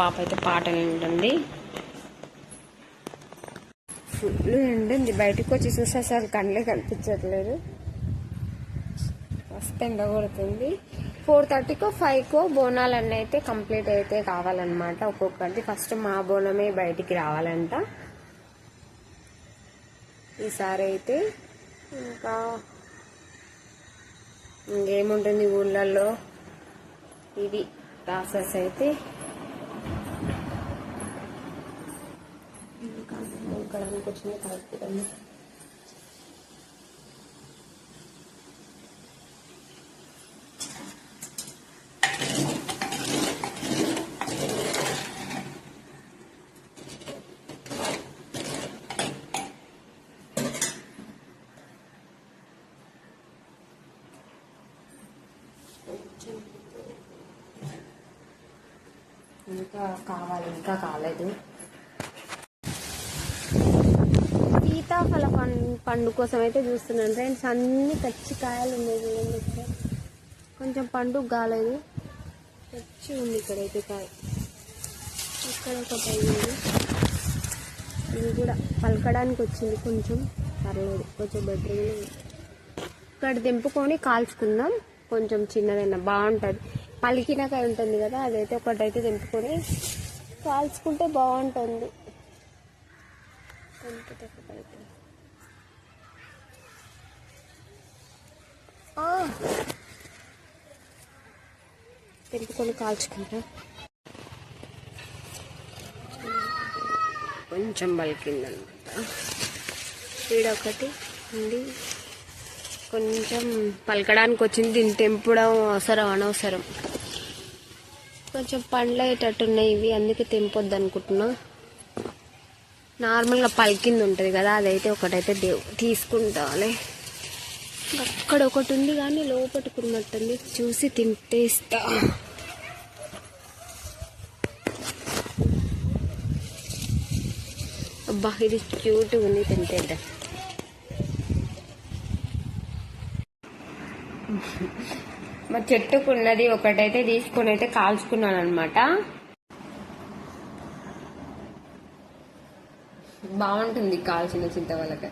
పాప అయితే పాటలు వింటుంది. ఫుల్ ఎండింది బయటకు వచ్చి చూస్తే అసలు కళ్ళే కనిపించట్లేదు. మస్తు ఎండ కొడుతుంది. ఫోర్ థర్టీకో ఫైవ్కో బోనాలన్నీ అయితే కంప్లీట్ అయితే కావాలన్నమాట. ఒక్కొక్కటి ఫస్ట్ మా బోనమే బయటికి రావాలంట. ఈసారి అయితే ఇంకా ఇంకేముంటుంది ఊళ్ళల్లో ఇది ప్రాసెస్ అయితే ఇంకా ఇక్కడ వచ్చింది కలుపుతుంది ఇంకా కావాలి ఇంకా కాలేదు పండు కోసం అయితే చూస్తున్నాను. ఫ్రెండ్స్ అన్ని పచ్చి కాయలు ఉన్నాయి చూడండి ఇక్కడ. కొంచెం పండు కాలేదు పచ్చి ఉంది ఇక్కడైతే కాయ. ఇక్కడ ఒక పై ఉంది. ఇది కూడా పలకడానికి వచ్చింది కొంచెం. పర్లేదు కొంచెం బెటర్గా ఇక్కడ దింపుకొని కాల్చుకుందాం. కొంచెం చిన్నదైనా బాగుంటుంది. పలికినకాయ ఉంటుంది కదా అదైతే ఒకటైతే దింపుకొని కాల్చుకుంటే బాగుంటుంది. తెంపుకొని కాల్చుకుంటా. కొంచెం బలికిందనమాట. ఈడొకటి ఉంది. కొంచెం పలకడానికి వచ్చింది దీన్ని తెంపడం అవసరం అనవసరం. కొంచెం పండ్లు అయ్యేటట్టున్నాయి ఇవి అందుకే తెంపొద్దు అనుకుంటున్నా నార్మల్గా పలికింది ఉంటుంది కదా అదైతే ఒకటైతే దేవు తీసుకుంటాలే. అక్కడ ఒకటి ఉంది కానీ లోపట్టుకున్నట్టుంది చూసి తింటేస్తా అబ్బా ఇది క్యూట్ ఉంది తింటేద్దాం. మా చెట్టుకున్నది ఒకటైతే తీసుకొని అయితే కాల్చుకున్నాను అనమాట బాగుంటుంది కాల్చిన చింతవలక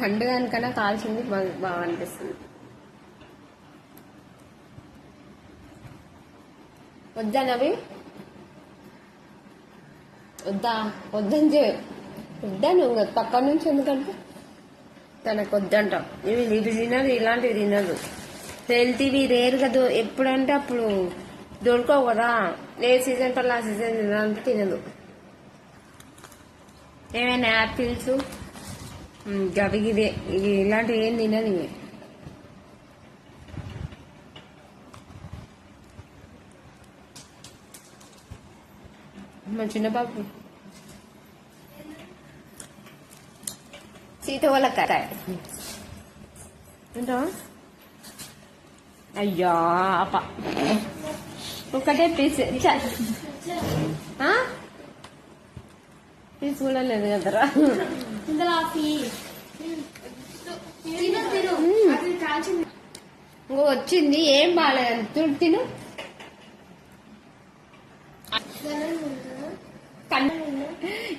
పండుగనికన్నా కాల్చింది బాగా అనిపిస్తుంది. వద్దా నవి? వద్దా? వద్దని చె వద్దా నువ్వు? ఇంకా పక్క నుంచి ఎందుకంటే? తనకు వద్దంట ఇవి ఇది తినదు ఇలాంటివి తినదు. హెల్తీవి రేరుగా దో ఎప్పుడంటే అప్పుడు దొరకవు కదా. ఏ సీజన్ పర్లా ఆ సీజన్ తినాలంటే తినదు. ఏమైనా యాపిల్స్? ఇదే ఇవి ఇలాంటివి ఏం తినదు ఇవి. మా చిన్న బాబు. సీత వాళ్ళ ఏంటో? అయ్యా అప్ప ఒకటే పీస్. పీస్ కూడా లేదు కదరా ఇంకో వచ్చింది ఏం బాగాలేదు. తిను తిను.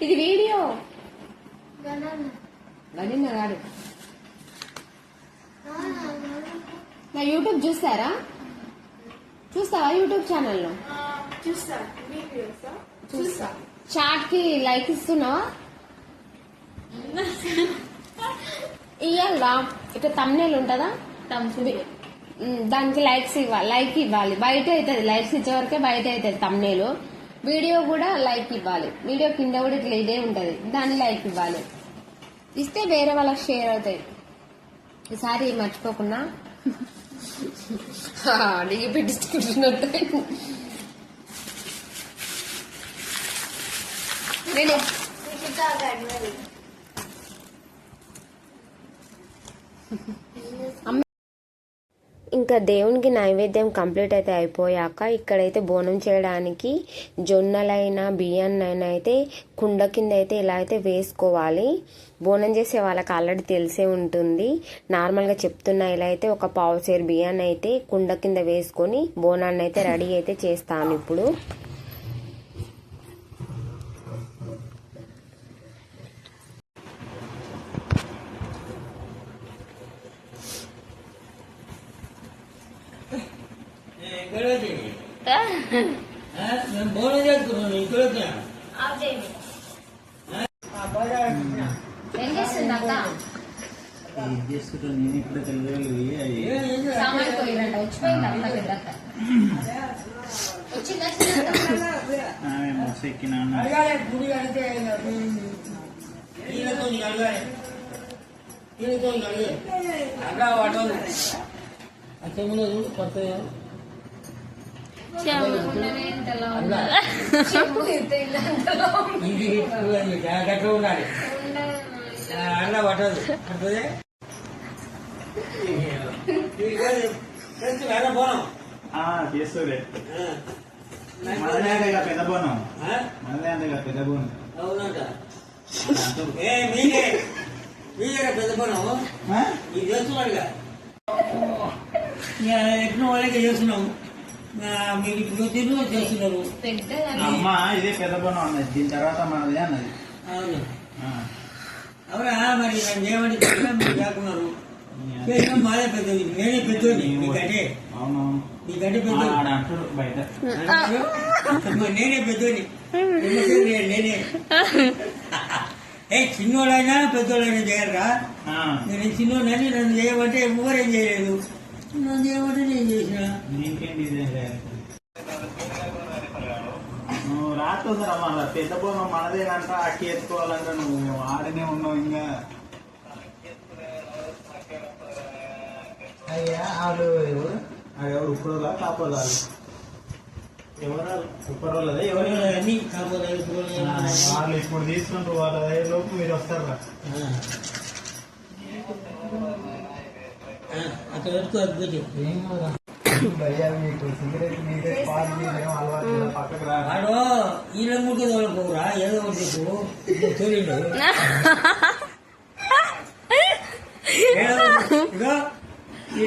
ఇది వీడియో. గడిన గాడు. నా యూట్యూబ్ చూస్తారా? చూస్తావా యూట్యూబ్ ఛానల్లో? చూస్తా. చూస్తా. చాట్కి లైక్ ఇస్తున్నావా? ఇయ్యాలా ఇట్లా తమ్నేల్ ఉంటుందా? దానికి లైక్స్ ఇవ్వాలి లైక్ ఇవ్వాలి. బయట అవుతుంది లైక్స్ ఇచ్చే వరకే బయట అవుతుంది తమ్నేలు వీడియో కూడా లైక్ ఇవ్వాలి. వీడియో కింద కూడా ఇట్లా ఇదే ఉంటది. దాన్ని లైక్ ఇవ్వాలి. ఇస్తే వేరే వాళ్ళకి షేర్ అవుతాయి. ఈసారి మర్చిపోకుండా అడిగి పెట్టించుకుంటున్నట్టు. ఇంకా దేవునికి నైవేద్యం కంప్లీట్ అయితే అయిపోయాక ఇక్కడైతే బోనం చేయడానికి జొన్నలైనా బియ్యాన్నైనా అయితే కుండ కింద అయితే ఇలా అయితే వేసుకోవాలి బోనం చేసే వాళ్ళకి ఆల్రెడీ తెలిసే ఉంటుంది. నార్మల్గా చెప్తున్నా ఇలా అయితే ఒక పావు సేరు బియ్యాన్ని అయితే కుండ కింద వేసుకొని బోనాన్ని అయితే రెడీ అయితే చేస్తాను ఇప్పుడు ఇక్కడ వచ్చి మేము బోనం చేసుకున్నాను ఇక్కడ వచ్చిన ఏం చేస్తుంది అక్క ఏం చేసుకుంటాను నేను ఇప్పుడు తెలియదు ఏం చేసినా? సామాన్ పోయినట్ట వచ్చిపోయింది అంత పెద్దక్క వచ్చిందా ఆమె మస్తు ఎక్కినా అడగాలి గుడి అడిగితే ఈయనతో అడగాలి ఈయనతో అడిగే అడ్డా వాటలు అంతే ముందు చూడు కొత్త ఇది జాగ్రత్తగా ఉండాలి అన్న పట్టదు పడుతుంది పోనం పెద్ద బోనం మనదే పెద్ద బోనం అవునంట ఏ మీరే మీరే పెద్ద పోనం ఇది చేస్తున్నాడుగా ఎట్లా వాళ్ళకి చేస్తున్నాము ఆ, మీరు ఇప్పుడు తిరుగు చేస్తున్నారు అమ్మ ఇదే పెద్ద బోనం అన్నది. దీని తర్వాత మనదే అన్నది. అవును. ఆ. అవునా మరి మీరు కాకున్నారు. చేసినా మాదే పెద్దది నేనే పెద్దోని అంటాడు బయట. మరి నేనే పెద్దోని. నేనే ఏ చిన్నోడైనా పెద్దోడైనా చేయరా? ఆ. నేను చిన్నోడని నన్ను చేయమంటే ఎవరేం చేయలేదు. నువ్వు రాత్రి మళ్ళా పెద్ద బొమ్మ మనదేనంట అక్కి ఎత్తుకోవాలంట నువ్వు మేము ఆడనే ఉన్నావు ఇంకా అయ్యా వాళ్ళు ఎవరు? అది ఎవరు ఉప్పురోలా కాపోలా ఎవరు ఉప్పరోళ్ళదే ఎవరు వాళ్ళు ఇప్పుడు తీసుకుంటారు వాళ్ళ లోపు మీరు వస్తారా అక్కడ వరకు అద్భుతం ఈ రంగుకి తోలపోరా ఏదో ఒకటి చెప్పు తోలిండు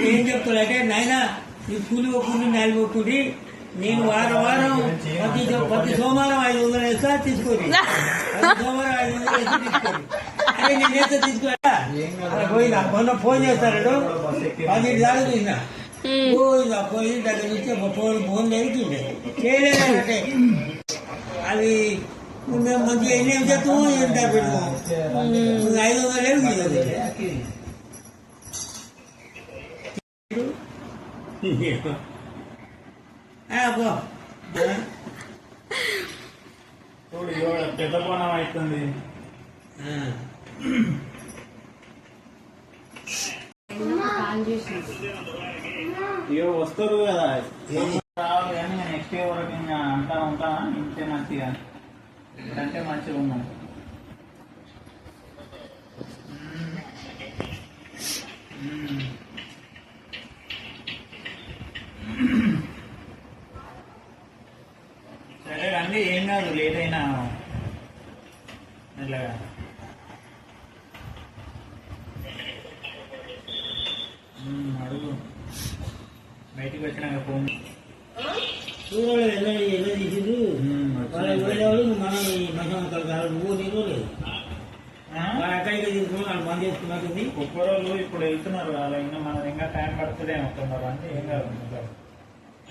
ఏం చెప్తాడంటే నాయన ఈ కూలి ఒక్కడి నాలుగు ఒక్కడి నేను వారం వారం ప్రతి ప్రతి సోమవారం ఐదు వందలు వేస్తా తీసుకోండి. సోమవారం ఐదు వందలు తీసుకోండి. అదే మొన్న ఫోన్ చేస్తాడు పది దాకా చూసిన పోయిందా పోయి దగ్గర నుంచి ఫోన్ ఫోన్ జరిగింది చేయలేదంటే అది మేము మంచిగా ఎన్ని ఏం చేస్తాము ఏం పెట్టుకోము ఐదు వందలు ఏమి పో పెద్ద పోనం అవుతుంది ఆ. ఇక వస్తారు కదా. రావాలి కానీ నెక్స్ట్ ఇయర్ వరకు ఇంకా అంటా ఉంటా ఇంతే మంచిగా. అంటే మంచిగా ఉన్నాను మ్మ్. సరే రండి ఏం కాదు లేట్ అయినా మెల్లగా మ్మ్, అడుగు బయటికి వచ్చినాక ఫోన్. ఎలా వాళ్ళ మన మహిళ కలగాలి నువ్వు నేను లేదు వాళ్ళు అక్కడికి తీసుకుని వాళ్ళు బంద్ చేసుకున్నట్టుంది కుక్కరోళ్ళు ఇప్పుడు వెళ్తున్నారు అలా ఇంకా మన ఇంకా టైం పడుతుంది అనుకున్నారు అంటే ఏం కాదు.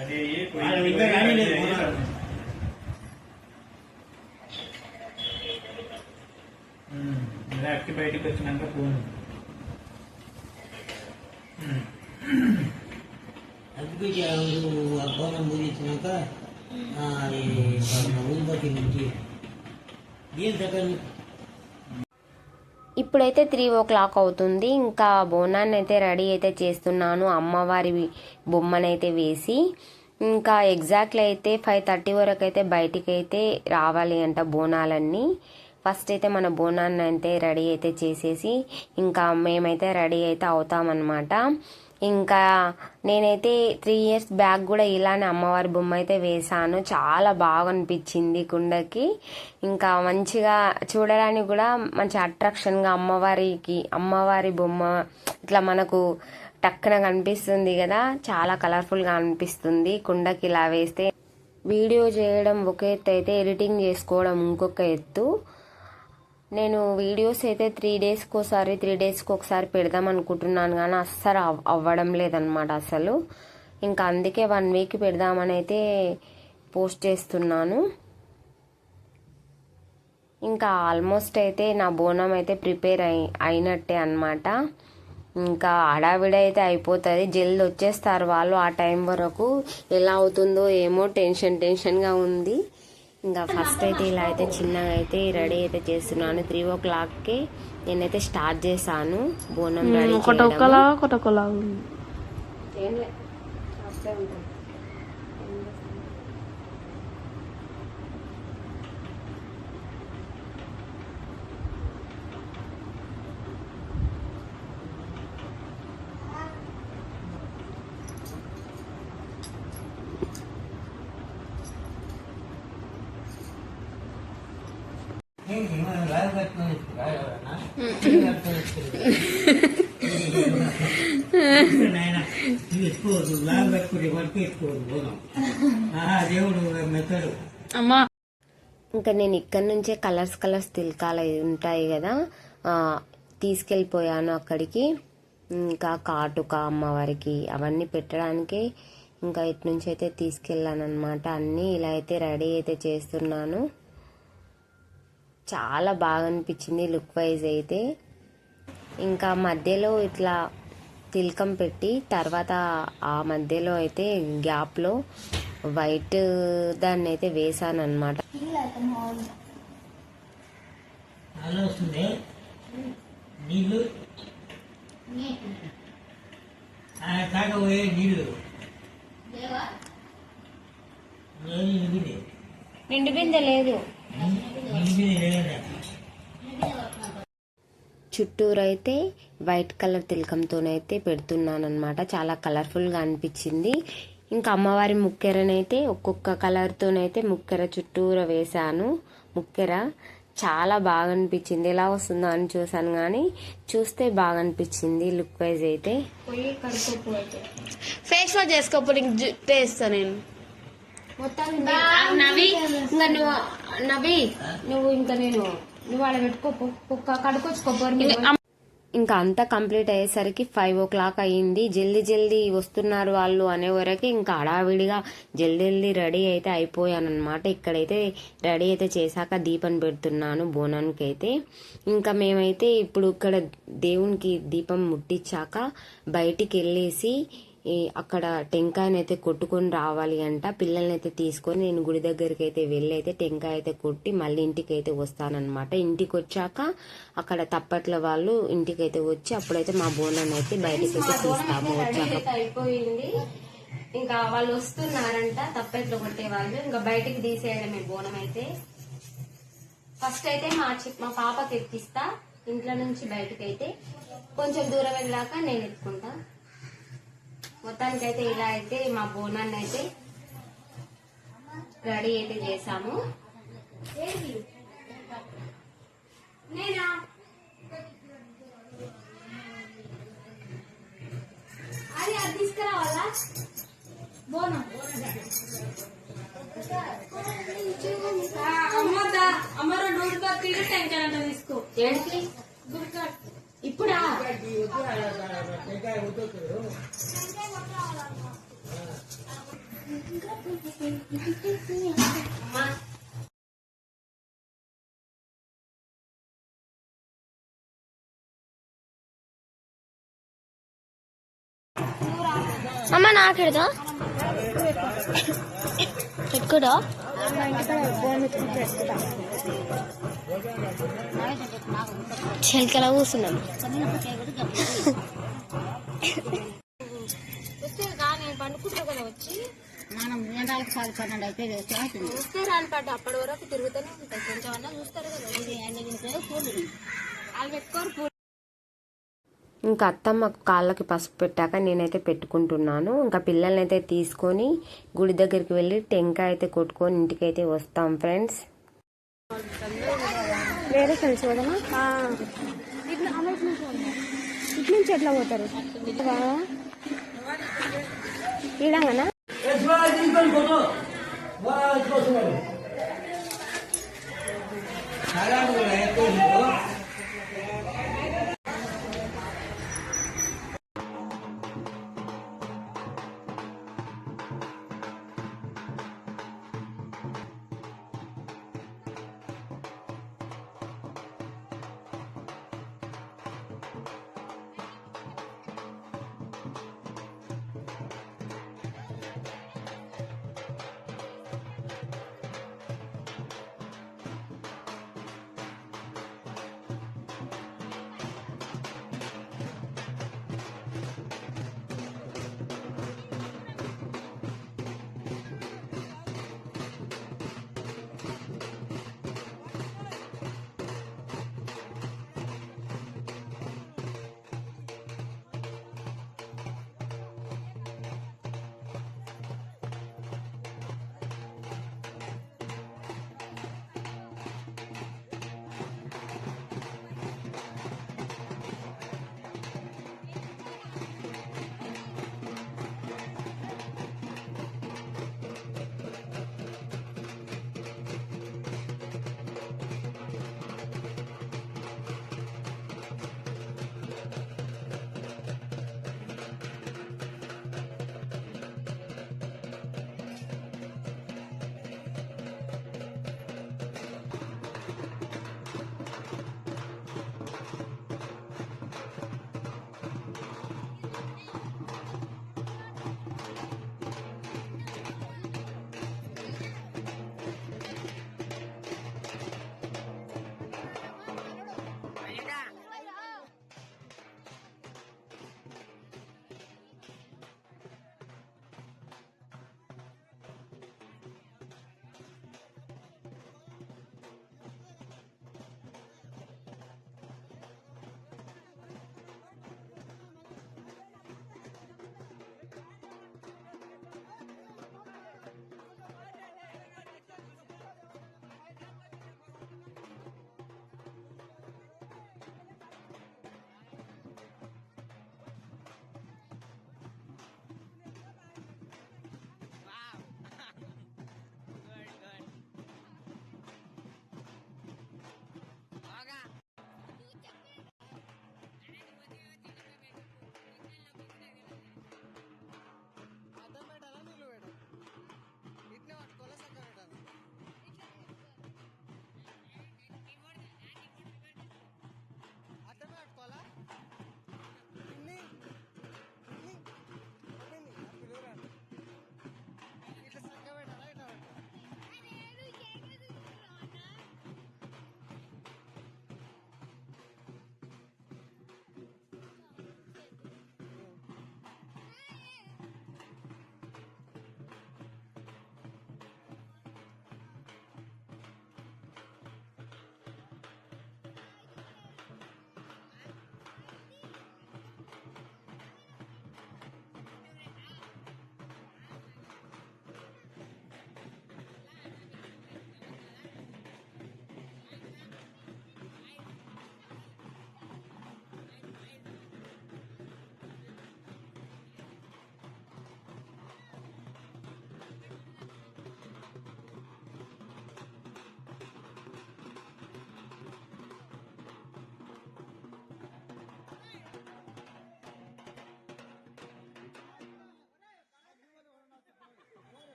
అది వాళ్ళు ఇంకా బయటికి వచ్చినాక ఫోన్. అందుకే ఆ భవనం ఊరిపతి నుంచి ఏం చెప్పండి ఇప్పుడైతే త్రీ ఓ క్లాక్ అవుతుంది. ఇంకా బోనాన్ని అయితే రెడీ అయితే చేస్తున్నాను. అమ్మవారి బొమ్మనైతే వేసి ఇంకా ఎగ్జాక్ట్లీ అయితే ఫైవ్ థర్టీ వరకు అయితే బయటికి అయితే రావాలి అంట బోనాలన్నీ. ఫస్ట్ అయితే మన బోనాన్ని అయితే రెడీ అయితే చేసేసి ఇంకా మేమైతే రెడీ అయితే అవుతామన్నమాట. ఇంకా నేనైతే త్రీ ఇయర్స్ బ్యాక్ కూడా ఇలానే అమ్మవారి బొమ్మ అయితే వేశాను. చాలా బాగా అనిపించింది కుండకి. ఇంకా మంచిగా చూడడానికి కూడా మంచి అట్రాక్షన్గా అమ్మవారికి అమ్మవారి బొమ్మ ఇట్లా మనకు టక్కున కనిపిస్తుంది కదా. చాలా కలర్ఫుల్గా అనిపిస్తుంది కుండకి ఇలా వేస్తే. వీడియో చేయడం ఒక ఎత్తు అయితే ఎడిటింగ్ చేసుకోవడం ఇంకొక ఎత్తు. నేను వీడియోస్ అయితే త్రీ డేస్కి ఒకసారి త్రీ డేస్కి ఒకసారి పెడదాం అనుకుంటున్నాను కానీ అస్సలు అవ్- అవ్వడం లేదనమాట అసలు. ఇంకా అందుకే వన్ వీక్ పెడదామని అయితే పోస్ట్ చేస్తున్నాను. ఇంకా ఆల్మోస్ట్ అయితే నా బోనం అయితే ప్రిపేర్ అయి అయినట్టే అనమాట ఇంకా హడావిడి అయితే అయిపోతుంది. జల్ది వచ్చేస్తారు వాళ్ళు ఆ టైం వరకు. ఎలా అవుతుందో ఏమో టెన్షన్ టెన్షన్గా ఉంది. ఇంకా ఫస్ట్ అయితే ఇలా అయితే చిన్నగా అయితే రెడీ అయితే చేస్తున్నాను. త్రీ ఓ క్లాక్కి నేనైతే స్టార్ట్ చేశాను బోనం రెడీ ఒకటొక్కలా ఒకటొక్కలా ఉంది. ఏంటి మనం లాగు కట్టుకొని ఇస్తున్నా ఎవరన్నా? కట్టుకొని ఇస్తున్నా. నాయనా, నువ్వు ఎత్తుకోవద్దు లాగు కట్టుకుని వరకు ఎత్తుకోవద్దు పోదాం ఆహా, దేవుడు మెత్తడు అమ్మా. ఇంకా నేను ఇక్కడ నుంచే కలర్స్ కలర్స్ తిలకాలు ఉంటాయి కదా ఆ, తీసుకెళ్ళిపోయాను అక్కడికి. ఇంకా కాటుక అమ్మవారికి అవన్నీ పెట్టడానికి ఇంకా ఇటు నుంచి అయితే తీసుకెళ్ళాను అనమాట అన్నీ ఇలా అయితే రెడీ అయితే చేస్తున్నాను. చాలా బాగా అనిపించింది లుక్ వైజ్ అయితే. ఇంకా మధ్యలో ఇట్లా తిలకం పెట్టి తర్వాత ఆ మధ్యలో అయితే గ్యాప్లో వైట్ దాన్ని అయితే వేసాను అనమాట అలా వస్తుంది. నీళ్ళు. ఆ తాగబోయే నీళ్ళు. నేను నిండిది నిండు బిందె లేదు. నిండిది లేదా చుట్టూరైతే వైట్ కలర్ తిలకంతోనైతే పెడుతున్నాను అనమాట చాలా కలర్ఫుల్గా అనిపించింది. ఇంకా అమ్మవారి ముక్కెరనైతే ఒక్కొక్క కలర్తోనైతే ముక్కెర చుట్టూర వేశాను. ముక్కెర చాలా బాగా అనిపించింది ఎలా వస్తుందో అని చూసాను కానీ చూస్తే బాగా అనిపించింది లుక్ వైజ్ అయితే. ఫేస్ వాష్ చేసుకోప్పుడు ఇంక జుట్టు వేస్తా నేను. నవి. ఇంకా నువ్వు నవి నువ్వు ఇంకా నేను నువ్వు ఆడ ఇంకా అంతా కంప్లీట్ అయ్యేసరికి ఫైవ్ ఓ క్లాక్ అయ్యింది. జల్దీ జల్దీ వస్తున్నారు వాళ్ళు అనే వరకు ఇంకా హడావిడిగా జల్దీ జల్దీ రెడీ అయితే అయిపోయాను అనమాట ఇక్కడైతే రెడీ అయితే చేశాక దీపం పెడుతున్నాను బోనానికి అయితే ఇంకా మేమైతే ఇప్పుడు ఇక్కడ దేవునికి దీపం ముట్టించాక బయటికి వెళ్ళేసి అక్కడ టెంకాయని అయితే కొట్టుకొని రావాలి అంట. పిల్లల్ని అయితే తీసుకొని నేను గుడి దగ్గరికి అయితే వెళ్ళి అయితే టెంకాయ అయితే కొట్టి మళ్ళీ ఇంటికి అయితే వస్తానన్నమాట. ఇంటికి వచ్చాక అక్కడ తప్పట్ల వాళ్ళు ఇంటికి అయితే వచ్చి అప్పుడైతే మా బోనాన్ని అయితే బయటకి అయితే తీస్తాము. వచ్చాక. అయిపోయింది. ఇంకా వాళ్ళు వస్తున్నారంట తప్పెట్లు కొట్టే వాళ్ళు. ఇంకా బయటికి తీసేయడమే బోనం అయితే ఫస్ట్ అయితే మా చి- మా పాపకి ఎక్కిస్తా ఇంట్లో నుంచి బయటకి అయితే కొంచెం దూరం వెళ్ళాక నేను ఎత్తుకుంటా. మొత్తానికి అయితే ఇలా అయితే మా బోనాన్ని అయితే రెడీ అయితే చేసాము. అది అది తీసుకురావాలా? బోనం. అమ్మదా అమ్మ రెండు రోజులు టెన్షన్ అంటే తీసుకో. ఏంటి అమ్మ నాకెడదా పెట్టుకోడా చిలకలా కూర్చున్నాను. పండుకుంటా కదా వచ్చి. మనం ఎండాలకు సారి పన్నెండు అయితే చేస్తుంది చూస్తే రాని పాట అప్పటి వరకు తిరుగుతూనే ఉంటాయి కొంచెం అన్నా చూస్తారు కదా. ఇది అన్ని తింటే కూలి వాళ్ళు పెట్టుకోరు ఇంకా అత్తమ్మ కాళ్ళకి పసుపు పెట్టాక నేనైతే పెట్టుకుంటున్నాను. ఇంకా పిల్లల్ని అయితే తీసుకొని గుడి దగ్గరికి వెళ్ళి టెంకాయ అయితే కొట్టుకొని ఇంటికి అయితే వస్తాం ఫ్రెండ్స్. వేరే ఫ్రెండ్స్ ఇటు నుంచి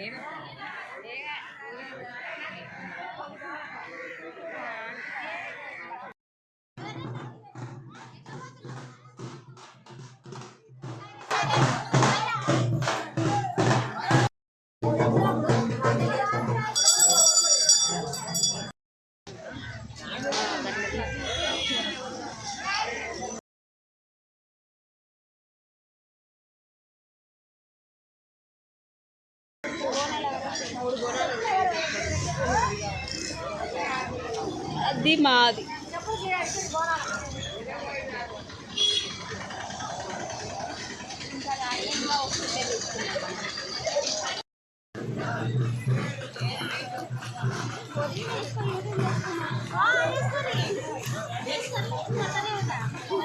ఎట్లా పోతారు ఇడంగానా తీసుకొని కొట్టు చాలా ఎక్కువ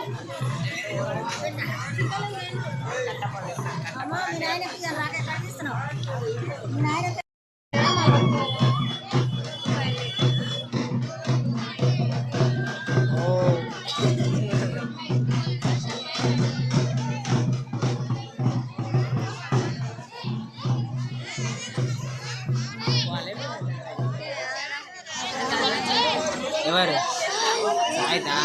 అది మాది ఎవరు సాయితా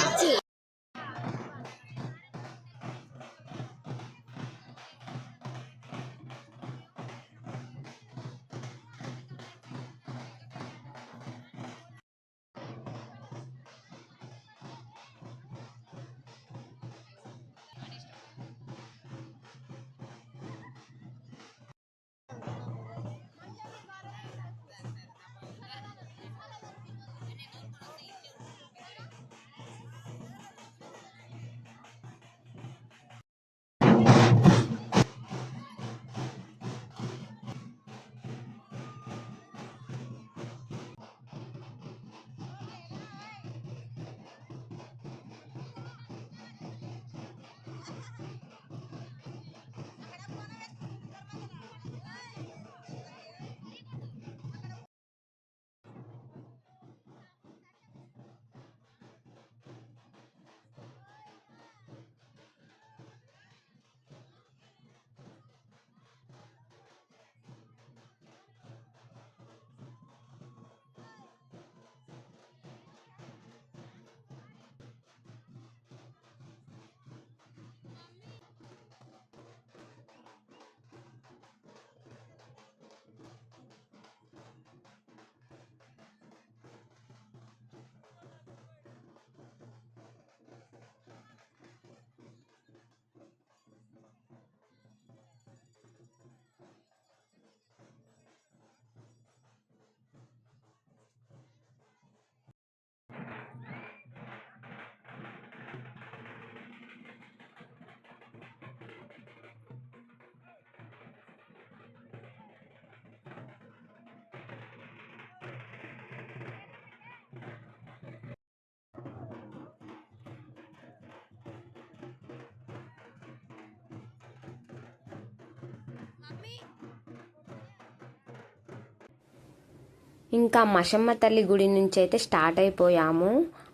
ఇంకా మషమ్మ తల్లి గుడి నుంచి అయితే స్టార్ట్ అయిపోయాము.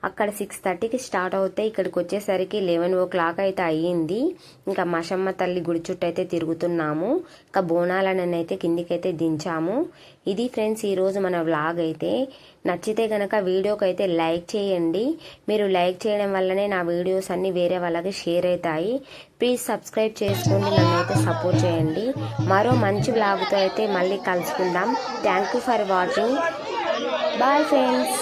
అక్కడ సిక్స్ థర్టీకి స్టార్ట్ అవుతే ఇక్కడికి వచ్చేసరికి లెవెన్ ఓ క్లాక్ అయితే అయ్యింది. ఇంకా మషమ్మ తల్లి గుడి చుట్టూ అయితే తిరుగుతున్నాము. ఇంకా బోనాలను అయితే కిందికైతే దించాము. ఇది ఫ్రెండ్స్ ఈరోజు మన వ్లాగ్ అయితే. నచ్చితే గనక వీడియోకి అయితే లైక్ చేయండి. మీరు లైక్ చేయడం వల్లనే నా వీడియోస్ అన్నీ వేరే వాళ్ళకి షేర్ అవుతాయి. ప్లీజ్ సబ్స్క్రైబ్ చేసుకోండి. నన్ను అయితే సపోర్ట్ చేయండి. మరో మంచి వ్లాగ్తో అయితే మళ్ళీ కలుసుకుందాం. Thank you for watching bye friends